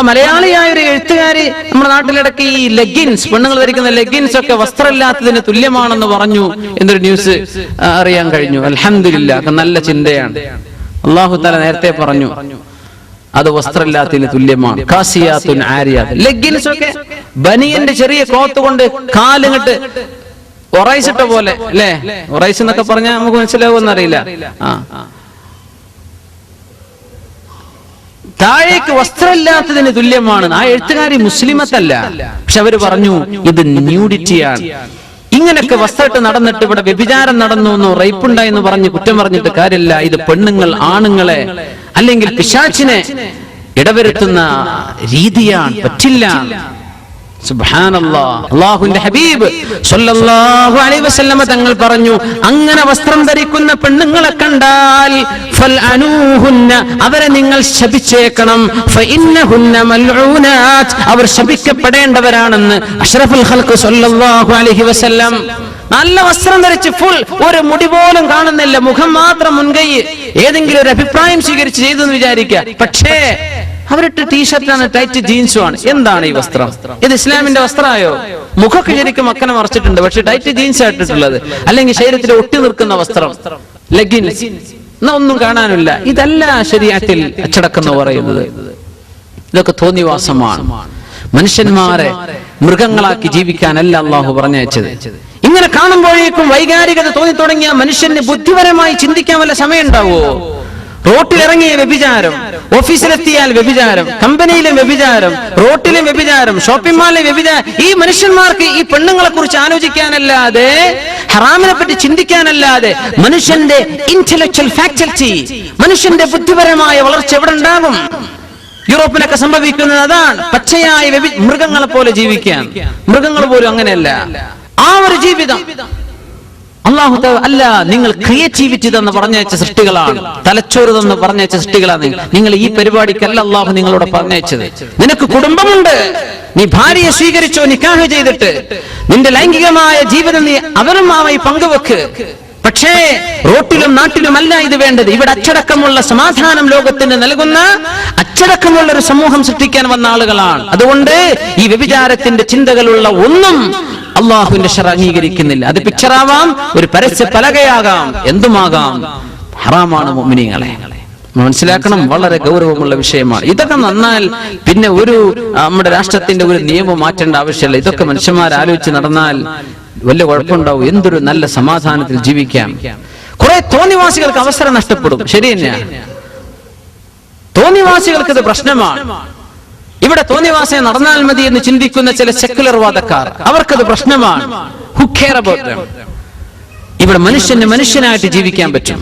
നമ്മളെ മലയാളിയായ ഒരു എഴുത്തുകാരി നമ്മുടെ നാട്ടിലിടയ്ക്ക് ഈ ലെഗിൻസ് പെണ്ണുങ്ങൾ ധരിക്കുന്ന ലെഗിൻസ് ഒക്കെ വസ്ത്രമില്ലാത്തതിന് തുല്യമാണെന്ന് പറഞ്ഞു എന്നൊരു ന്യൂസ് അറിയാൻ കഴിഞ്ഞു. അലഹമില്ല നല്ല ചിന്തയാണ്. അള്ളാഹു തല നേരത്തെ പറഞ്ഞു അത് വസ്ത്രമില്ലാത്തതിന് തുല്യമാണ്. കാസിയാത്തുൻ ആര്യാത്ത്. ലെഗിൻസ് ഒക്കെ ബനിയന്റെ ചെറിയ കോത്ത് കൊണ്ട് കാലിങ്ങട്ട് ഒറൈസിട്ട പോലെ അല്ലേ? ഒറൈസ് എന്നൊക്കെ പറഞ്ഞാൽ നമുക്ക് മനസ്സിലാവുമെന്നറിയില്ല ആ. താഴേക്ക് വസ്ത്രമില്ലാത്തതിന് തുല്യമാണ്. ആ എഴുത്തുകാരി മുസ്ലിമത്തല്ല. പക്ഷെ അവർ പറഞ്ഞു ഇത് ന്യൂഡിറ്റിയാണ്. ഇങ്ങനൊക്കെ വസ്ത്രമിട്ട് നടന്നിട്ട് ഇവിടെ വ്യഭിചാരം നടന്നു എന്നോ റേപ്പുണ്ടായി എന്ന് പറഞ്ഞ് കുറ്റം പറഞ്ഞിട്ട് കാര്യമില്ല. ഇത് പെണ്ണുങ്ങൾ ആണുങ്ങളെ അല്ലെങ്കിൽ പിശാച്ചിനെ ഇടവരുത്തുന്ന രീതിയാണ്. പറ്റില്ല. അള്ളാഹുവിന്റെ ഹബീബ് തങ്ങൾ പറഞ്ഞു അങ്ങനെ വസ്ത്രം ധരിക്കുന്ന പെണ്ണുങ്ങളെ കണ്ടാൽ അവരെ നിങ്ങൾ ശപിച്ചേക്കണം. അവർ ശപിക്കപ്പെടേണ്ടവരാണെന്ന് അഷ്റഫുൽ അലൈഹി വസല്ലം. നല്ല വസ്ത്രം ധരിച്ച് ഫുൾ ഒരു മുടി പോലും കാണുന്നില്ല മുഖം മാത്രം മുൻകൈ. ഏതെങ്കിലും ഒരു അഭിപ്രായം സ്വീകരിച്ച് ചെയ്തു എന്ന് വിചാരിക്കുക പക്ഷേ അവരിട്ട് ടീഷർട്ടാണ് ടൈറ്റ് ജീൻസും ആണ് എന്താണ് ഈ വസ്ത്രം? ഇത് ഇസ്ലാമിന്റെ വസ്ത്രമായോ? മുഖമൊക്കെ ശരിക്കും മക്കനെ മറച്ചിട്ടുണ്ട് പക്ഷെ ടൈറ്റ് ജീൻസ് ആയിട്ടുള്ളത് അല്ലെങ്കിൽ ശരീരത്തിൽ ഒട്ടി നിൽക്കുന്ന വസ്ത്രം. ലെഗിൻസ്. എന്നാ ഒന്നും കാണാനില്ല. ഇതല്ല ശരിയാറ്റിൽ അച്ചടക്കം എന്ന് പറയുന്നത്. ഇതൊക്കെ തോന്നിവാസമാണ്. മനുഷ്യന്മാരെ മൃഗങ്ങളാക്കി ജീവിക്കാനല്ല അള്ളാഹു പറഞ്ഞയച്ചത്. ഇങ്ങനെ കാണുമ്പോഴേക്കും വൈകാരികത തോന്നി തുടങ്ങിയ മനുഷ്യന് ബുദ്ധിപരമായി ചിന്തിക്കാൻ വല്ല സമയം ഉണ്ടാവോ റോട്ടിലിറങ്ങിയ വ്യഭിചാരം. ഓഫീസിലെത്തിയാൽ വ്യഭിചാരം കമ്പനിയിലും വ്യഭിചാരം റോട്ടിലും വ്യഭിചാരം ഷോപ്പിംഗ് മാളിലെ വ്യഭിചാരം. ഈ മനുഷ്യന്മാർക്ക് ഈ പെണ്ണുങ്ങളെ കുറിച്ച് ആലോചിക്കാനല്ലാതെ ഹറാമിനെ പറ്റി ചിന്തിക്കാനല്ലാതെ മനുഷ്യന്റെ ഇന്റലക്ച്വൽ ഫാക്കൽറ്റി മനുഷ്യന്റെ ബുദ്ധിപരമായ വളർച്ച എവിടെ ഉണ്ടാകും? യൂറോപ്പിലൊക്കെ സംഭവിക്കുന്നത് അതാണ്. പച്ചയായ മൃഗങ്ങളെ പോലെ ജീവിക്കാൻ മൃഗങ്ങൾ പോലും അങ്ങനെയല്ല. ആ ഒരു ജീവിതം അള്ളാഹു അല്ല നിങ്ങൾ ക്രിയേറ്റിവിറ്റി തന്നെ പറഞ്ഞയച്ച സൃഷ്ടികളാണ്. തലച്ചോറ് തന്നെ പറഞ്ഞയച്ച സൃഷ്ടികളാണ്. നിങ്ങൾ. ഈ പരിപാടിക്കല്ല അള്ളാഹു നിങ്ങളോട് പറഞ്ഞയച്ചത്. നിനക്ക് കുടുംബമുണ്ട്. നീ ഭാര്യയെ സ്വീകരിച്ചോ നിക്കാഹ് ചെയ്തിട്ട്. നിന്റെ ലൈംഗികമായ ജീവിതം നീ അവരുമായി പങ്കുവെക്ക്. പക്ഷേ റോട്ടിലും നാട്ടിലുമല്ല ഇത് വേണ്ടത്. ഇവിടെ അച്ചടക്കമുള്ള സമാധാനം ലോകത്തിന് നൽകുന്ന അച്ചടക്കമുള്ള ഒരു സമൂഹം സൃഷ്ടിക്കാൻ വന്ന ആളുകളാണ്. അതുകൊണ്ട് ഈ വ്യഭിചാരത്തിന്റെ ചിന്തകളുള്ള ഒന്നും അള്ളാഹുവിന്റെ ഷറ അംഗീകരിക്കുന്നില്ല. അത് പിക്ചറാവാം ഒരു പരസ്യ പലകയാകാം എന്തുമാകാം? ഹറാമാണ് മുഅ്മിനീങ്ങളെ. മനസ്സിലാക്കണം വളരെ ഗൗരവമുള്ള വിഷയമാണ്. ഇതൊക്കെ നന്നാൽ പിന്നെ ഒരു നമ്മുടെ രാഷ്ട്രത്തിന്റെ ഒരു നിയമം മാറ്റേണ്ട ആവശ്യമില്ല. ഇതൊക്കെ മനുഷ്യന്മാർ ആലോചിച്ച് നടന്നാൽ വലിയ കുഴപ്പമുണ്ടാവും. എന്തൊരു നല്ല സമാധാനത്തിൽ ജീവിക്കാം. കുറെ തോന്നിവാസികൾക്ക് അവസരം നഷ്ടപ്പെടും. ശരി തന്നെയാണ് തോന്നിവാസികൾക്ക് ഇത് പ്രശ്നമാണ്. ഇവിടെ തോന്നിവാസം നടന്നാൽ മതി എന്ന് ചിന്തിക്കുന്ന ചില സെക്കുലർ വാദക്കാർ. അവർക്കത് പ്രശ്നമാണ്? ഇവിടെ മനുഷ്യന് മനുഷ്യനായിട്ട് ജീവിക്കാൻ പറ്റും.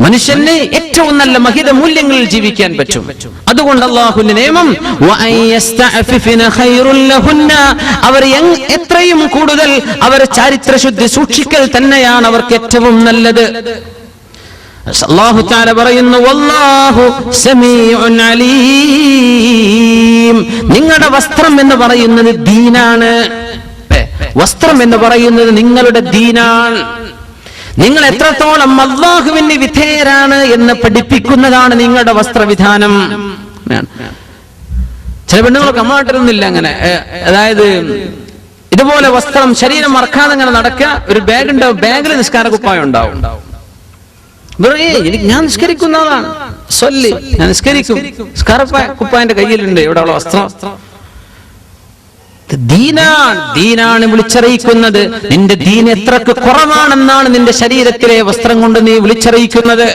മനുഷ്യന് ഏറ്റവും നല്ല മഹിത മൂല്യങ്ങളിൽ ജീവിക്കാൻ പറ്റും. അതുകൊണ്ട് അള്ളാഹുന്റെ നിയമം. അവർ എത്രയും കൂടുതൽ അവർ ചാരിത്രശുദ്ധി സൂക്ഷിക്കൽ തന്നെയാണ് അവർക്ക് ഏറ്റവും നല്ലത്. അല്ലാഹു തആല പറയുന്നു നിങ്ങളുടെ വസ്ത്രം എന്ന് പറയുന്നത് ദീനാണ്. വസ്ത്രം എന്ന് പറയുന്നത് നിങ്ങളുടെ ദീനാണ്. നിങ്ങൾ എത്രത്തോളം അള്ളാഹുവിന് വിധേയരാണ് എന്ന് പഠിപ്പിക്കുന്നതാണ് നിങ്ങളുടെ വസ്ത്രവിധാനം. ചില പെണ്ണുങ്ങളൊക്കെ അമ്മാട്ടിരുന്നില്ല അങ്ങനെ. അതായത് ഇതുപോലെ വസ്ത്രം ശരീരം മറക്കാതെ ഇങ്ങനെ നടക്കുക ഒരു ബാഗ് ഉണ്ടാവും ബാഗിൽ നിസ്കാര കുപ്പായം ഉണ്ടാവും. വെറുതെ, "ഏയ്, എനിക്ക് ഞാൻ നിസ്കരിക്കുന്ന ആളാണ്. സൊല്ലി. ഞാൻ നിസ്കരിക്കും. നിസ്കാര കുപ്പായന്റെ കയ്യിലുണ്ട്. ഇവിടെ ഉള്ള വസ്ത്രം. ദീനാണ്. ദീനാണ് വിളിച്ചറിയിക്കുന്നത്. നിന്റെ ദീൻ എത്രക്ക് കുറവാണെന്നാണ് നിന്റെ ശരീരത്തിലെ വസ്ത്രം കൊണ്ട് നീ വിളിച്ചറിയിക്കുന്നത്.